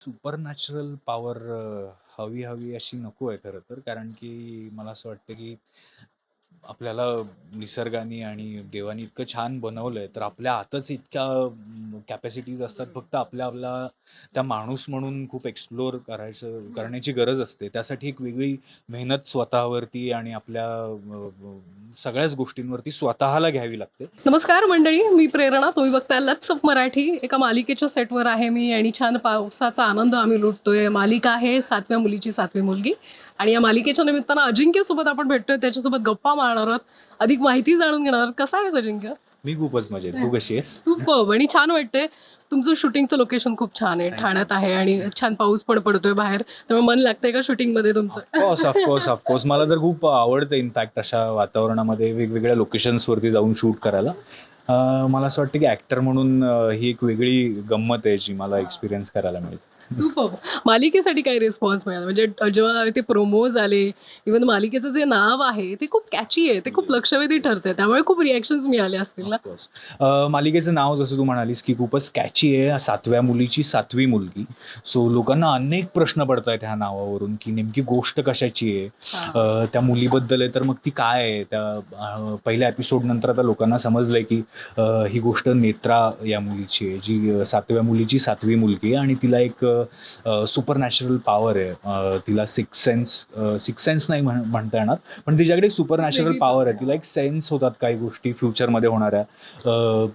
Super natural power हवी हवी अशी नको आहे खरं तर. कारण की मला असं वाटतं की आपल्याला निसर्गाने आणि देवाने इतकं छान बनवलंय तर आपल्या हातच इतक्या कॅपॅसिटीज असतात. फक्त आपल्या आपला त्या माणूस म्हणून खूप एक्सप्लोर करायचं करण्याची गरज असते. त्यासाठी एक वेगळी मेहनत स्वतःवरती आणि आपल्या सगळ्याच गोष्टींवरती स्वतःला घ्यावी लागते. नमस्कार मंडळी मी प्रेरणा. तुम्ही बघताय लट्स अप मराठी. एका मालिकेच्या सेटवर आहे मी आणि छान पावसाचा आनंद आम्ही लुटतोय. मालिका आहे सातव्या मुलीची सातवी मुलगी. आणि या मालिकेच्या निमित्तानं अजिंक्य सोबत आपण भेटतोय. त्याच्यासोबत गप्पा मारणार आहोत. अधिक माहिती जाणून घेणार आहोत. कसा आहेस अजिंक्य? मी खूपच मजेत. तू कशी आहेस? सुपर आणि छान वाटतंय. तुमचं शूटिंगचं लोकेशन खूप छान आहे. ठाण्यात आहे आणि छान पाऊस पण पडतोय बाहेर. त्यामुळे मन लागतंय का शूटिंगमध्ये तुमचं ऑफकोर्स ऑफकोर्स ऑफकोर्स मला तर खूप आवडतं इनफॅक्ट अशा वातावरणामध्ये वेगवेगळ्या लोकेशन्सवरती जाऊन शूट करायला. मला असं वाटतं की ॲक्टर म्हणून ही एक वेगळी गंमत आहे जी मला एक्सपिरियन्स करायला मिळते. सुपर मालिकेसाठी काही रिस्पॉन्स मिळाला. म्हणजे जेव्हा ते प्रोमोज आले इव्हन मालिकेचं जे नाव आहे ते खूप कॅची आहे. ते खूप लक्षवेधी ठरते त्यामुळे खूप रिॲक्शन्स मिळाले असतील ना? मालिकेचं नाव जसं तू म्हणालीस की खूपच कॅची आहे. सातव्या मुलीची सातवी मुलगी. सो लोकांना अनेक प्रश्न पडत आहेत ह्या नावावरून की नेमकी गोष्ट कशाची आहे? त्या मुलीबद्दल आहे तर मग ती काय आहे? त्या पहिल्या एपिसोड नंतर आता लोकांना समजलंय की ही गोष्ट नेत्रा या मुलीची आहे. जी सातव्या मुलीची सातवी मुलगी आहे आणि तिला एक सुपर नॅचरल पॉवर आहे. तिला सिक्स सेन्स सिक्स सेन्स नाही म्हण म्हणता येणार पण तिच्याकडे एक सुपर नॅचरल पॉवर आहे. तिला एक सेन्स होतात काही गोष्टी फ्युचरमध्ये होणाऱ्या.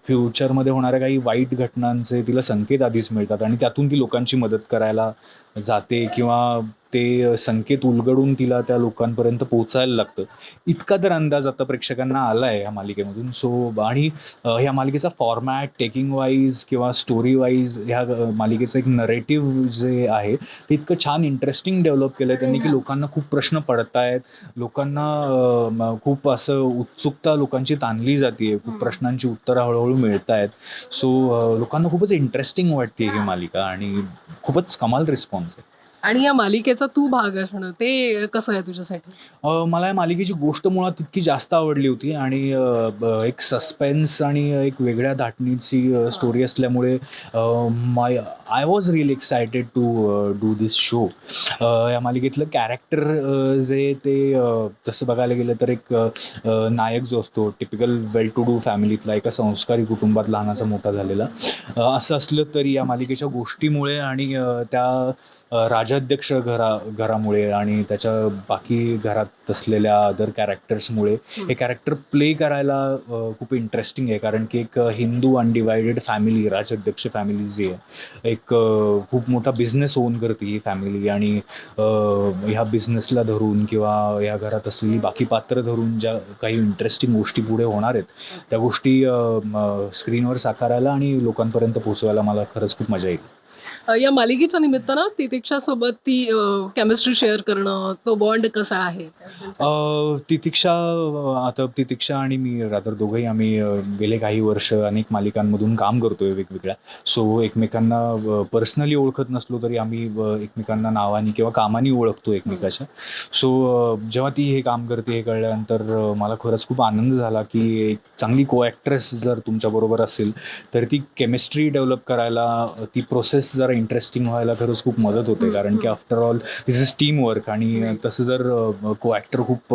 फ्युचरमध्ये होणाऱ्या काही वाईट घटनांचे तिला संकेत आधीच मिळतात आणि त्यातून ती लोकांची मदत करायला जाते किंवा ते संकेत उलगडून तिला त्या लोकांपर्यंत पोहोचायला लागतं. इतका तर अंदाज आता प्रेक्षकांना आला आहे ह्या मालिकेमधून. सो आणि ह्या मालिकेचा फॉर्मॅट टेकिंग वाईज किंवा स्टोरी वाईज ह्या मालिकेचं एक नरेटिव्ह जे आहे ते इतकं छान इंटरेस्टिंग डेव्हलप केलं आहे त्यांनी की लोकांना खूप प्रश्न पडत आहेत लोकांना खूप असं उत्सुकता लोकांची ताणली जाते खूप हम्म. प्रश्नांची उत्तरं हळूहळू मिळत आहेत सो लोकांना खूपच इंटरेस्टिंग वाटते ही मालिका आणि खूपच कमाल रिस्पॉन्स आहे. आणि या मालिकेचा तू भाग असणं ते कसं आहे तुझ्यासाठी? मला या मालिकेची गोष्ट मुळात तितकी जास्त आवडली होती आणि एक सस्पेन्स आणि एक वेगळ्या धाटणीची स्टोरी असल्यामुळे my I was real excited to do this show या मालिकेतलं कॅरेक्टर जे ते तसं बघायला गेलं तर एक नायक जो असतो टिपिकल वेल टू डू फॅमिलीतला एका संस्कारी कुटुंबात लहानाचा मोठा झालेला. असं असलं तरी या मालिकेच्या गोष्टीमुळे आणि त्या राजाध्यक्ष घरा घरामुळे आणि त्याच्या बाकी घरात असलेल्या अदर कॅरेक्टर्समुळे. हे कॅरेक्टर प्ले करायला खूप इंटरेस्टिंग आहे कारण की एक Hindu undivided family Rajadhyaksha family जी आहे एक खूप मोठा बिझनेस ओन करते ही फॅमिली आणि ह्या बिझनेसला धरून किंवा या घरात असलेली बाकी पात्र धरून ज्या काही इंटरेस्टिंग गोष्टी पुढे होणार आहेत त्या गोष्टी स्क्रीनवर साकारायला आणि लोकांपर्यंत पोहोचवायला मला खरंच खूप मजा येईल या मालिकेच्या निमित्तानं तितिक्षा सोबत ती केमिस्ट्री शेअर करणं तो बॉन्ड कसा आहे? तितिक्षा आता तितिक्षा आणि मी रादर दोघंही आम्ही गेले काही वर्ष अनेक मालिकांमधून काम करतोय वेगवेगळ्या. सो एकमेकांना पर्सनली ओळखत नसलो तरी आम्ही एकमेकांना नावानी किंवा कामानी ओळखतो एकमेकाच्या. सो जेव्हा ती हे काम करते हे कळल्यानंतर मला खरंच खूप आनंद झाला की एक चांगली को ॲक्ट्रेस जर तुमच्याबरोबर असेल तर ती केमिस्ट्री डेव्हलप करायला ती प्रोसेस जरा इंटरेस्टिंग व्हायला खरंच खूप मदत होते. कारण की after all this is team work आणि. तसं जर को ॲक्टर खूप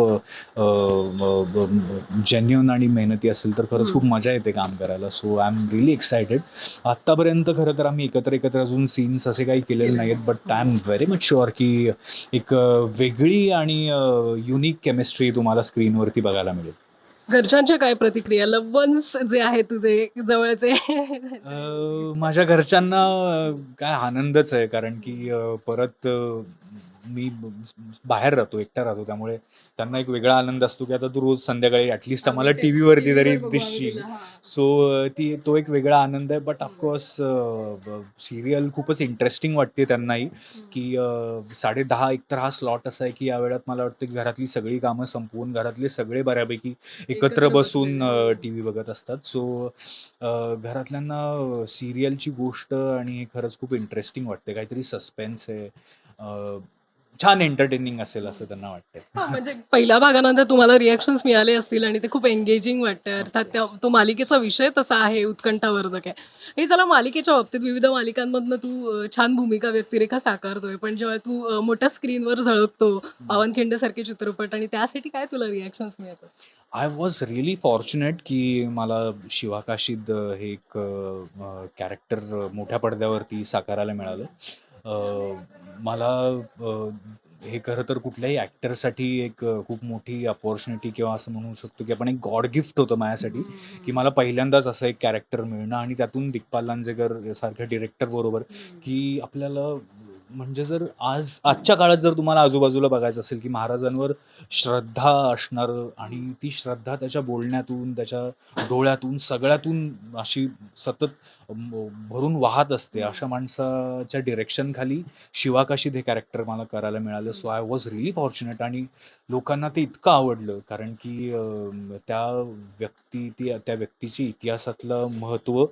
जेन्युन आणि मेहनती असेल तर खरंच खूप मजा येते काम करायला. So I am really excited आत्तापर्यंत खरं तर आम्ही एकत्र एकत्र अजून सीन्स असे काही केलेले नाहीत but I am very much sure की एक वेगळी आणि युनिक केमिस्ट्री तुम्हाला स्क्रीनवरती बघायला मिळेल. घरच्यांच्या काय प्रतिक्रिया? लव्हन्स जे आहे तुझे जवळचे? माझ्या घरच्यांना काय आनंदच आहे कारण की परत मी बाहेर राहतो एकटा राहतो. त्यामुळे त्यांना एक वेगळा आनंद असतो की आता तू रोज संध्याकाळी ॲटलिस्ट आम्हाला टी व्हीवरती तरी दिसशील. सो ती तो एक वेगळा आनंद आहे बट ऑफकोर्स सिरियल खूपच इंटरेस्टिंग वाटते त्यांनाही की साडे दहा एक तर हा स्लॉट असा आहे की या वेळात मला वाटतं की घरातली सगळी कामं संपवून घरातले सगळे बऱ्यापैकी एकत्र बसून. टी व्ही बघत असतात. सो घरातल्यांना सिरियलची गोष्ट आणि हे खरंच खूप इंटरेस्टिंग वाटते. काहीतरी सस्पेन्स आहे. छान एंटरटेनिंग असेल असं त्यांना वाटतंय. म्हणजे पहिल्या भागानंतर तुम्हाला रिॲक्शन्स मिळाले असतील आणि ते खूप एंगेजिंग वाटतं. अर्थात त्या तो मालिकेचा विषय तसा आहे उत्कंठावर्धक आहे. हे चला मालिकेच्या बाबतीत विविध मालिकांमधनं तू छान भूमिका व्यक्तिरेखा साकारतोय. पण जेव्हा तू मोठ्या स्क्रीनवर झळकतो पावनखिंड सारखे चित्रपट आणि त्यासाठी काय तुला रिॲक्शन्स मिळतात? आय वॉज रिअली फॉर्च्युनेट की मला शिवाकाशीद हे एक कॅरेक्टर मोठ्या पडद्यावरती साकारायला मिळालं. मला हे खरं तर कुठल्याही ॲक्टरसाठी एक खूप मोठी अपॉर्च्युनिटी किंवा असं म्हणू शकतो की आपण एक गॉड गिफ्ट होतं माझ्यासाठी की मला पहिल्यांदाच असं एक कॅरेक्टर मिळणं आणि त्यातून दिग्पाल लांजेकर सारख्या डिरेक्टर बरोबर की आपल्याला म्हणजे जर आज आजच्या काळात जर तुम्हाला आजूबाजूला बघायचं असेल की महाराजांवर श्रद्धा असणारं आणि ती श्रद्धा त्याच्या बोलण्यातून त्याच्या डोळ्यातून सगळ्यातून अशी सतत भरून वाहत असते अशा माणसाच्या डिरेक्शन खाली शिवाकाशीद हे कॅरेक्टर मला करायला मिळालं. So I was really fortunate आणि लोकांना ते इतकं आवडलं. कारण की त्या व्यक्ती ती त्या व्यक्तीची इतिहासातलं महत्त्व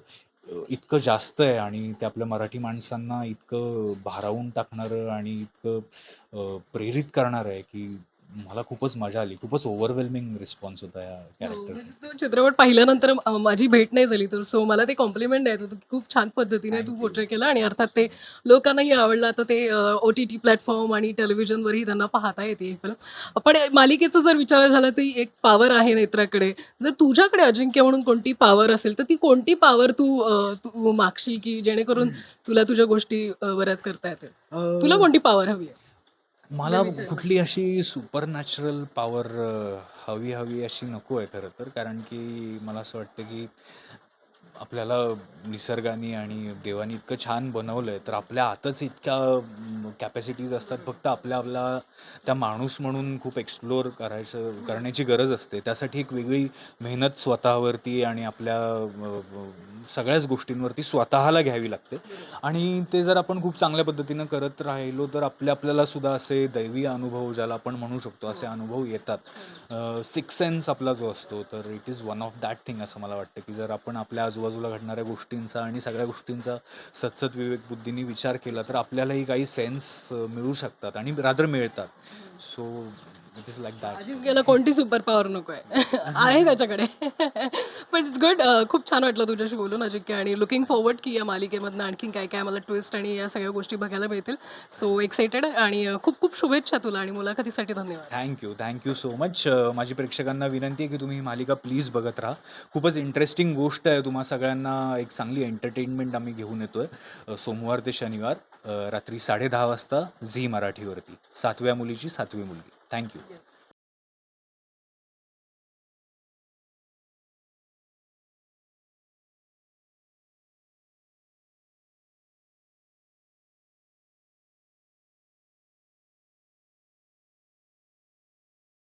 इतकं जास्त आहे आणि ते आपल्या मराठी माणसांना इतकं भारावून टाकणारं आणि इतकं प्रेरित करणारं आहे की मला खूपच मजा आली. खूपच ओव्हरवेल्मिंग रिस्पॉन्स होता या हो, कॅरेक्टर्स म्हणजे तो चित्रपट पाहिल्यानंतर अं, माझी भेट नाही झाली तर सो मला ते कॉम्प्लिमेंट द्यायचं होतं. की खूप छान पद्धतीने Thank तू you. पोर्ट्रे केलं आणि अर्थात ते लोकांनाही आवडलं. आता ते ओ टी टी प्लॅटफॉर्म आणि टेलिव्हिजनवरही त्यांना पाहता येते ही फिल्म पण मालिकेचं जर विचार झाला तर एक पॉवर आहे नेत्राकडे. जर तुझ्याकडे अजिंक्य म्हणून कोणती पॉवर असेल तर ती कोणती पॉवर तू अं, तू मागशील की जेणेकरून तुला तुझ्या गोष्टी अं, बऱ्याच करता येतील? तुला कोणती पॉवर हवी आहे? मला. कुठली अशी सुपर नॅचरल पॉवर हवी हवी अशी नको आहे खरं तर कारण की मला असं वाटतं की आपल्याला निसर्गाने आणि देवाने इतकं छान बनवलं आहे तर आपल्या आतच इतक्या कॅपॅसिटीज असतात. फक्त आपल्या आपला त्या माणूस म्हणून खूप एक्सप्लोअर करायचं करण्याची गरज असते. त्यासाठी एक वेगळी मेहनत स्वतःवरती आणि आपल्या सगळ्याच गोष्टींवरती स्वतःला घ्यावी लागते. आणि ते जर आपण खूप चांगल्या पद्धतीनं करत राहिलो तर आपल्या आपल्याला सुद्धा असे दैवी अनुभव ज्याला आपण म्हणू शकतो असे अनुभव येतात. सिक्स सेन्स आपला जो असतो तर it is one of that thing असं मला वाटतं की जर आपण आपल्या आजूबाजूला घडणाऱ्या गोष्टींचा आणि सगळ्या गोष्टींचा सतसत विवेक बुद्धीने विचार केला तर आपल्यालाही काही सेन्स मिळू शकतात आणि रादर मिळतात. So it is like that अजिंक्यला कोणती सुपर पॉवर नको आहे. आहे त्याच्याकडे. पण इट्स गुड खूप छान वाटलं तुझ्याशी बोलून अजिंक्य आणि लुकिंग फॉरवर्ड की या मालिकेमधनं आणखीन काय काय मला ट्विस्ट आणि या सगळ्या गोष्टी बघायला मिळतील. सो एक्साइटेड आणि खूप खूप शुभेच्छा तुला आणि मुलाखतीसाठी धन्यवाद. थँक्यू थँक्यू सो मच माझी प्रेक्षकांना विनंती आहे की तुम्ही ही मालिका प्लीज बघत राहा. खूपच इंटरेस्टिंग गोष्ट आहे. तुम्हा सगळ्यांना एक चांगली एंटरटेनमेंट आम्ही घेऊन येतोय. सोमवार ते शनिवार रात्री साडेदहा वाजता झी मराठीवरती. सातव्या मुलीची सातवी मुलगी. थँक्यू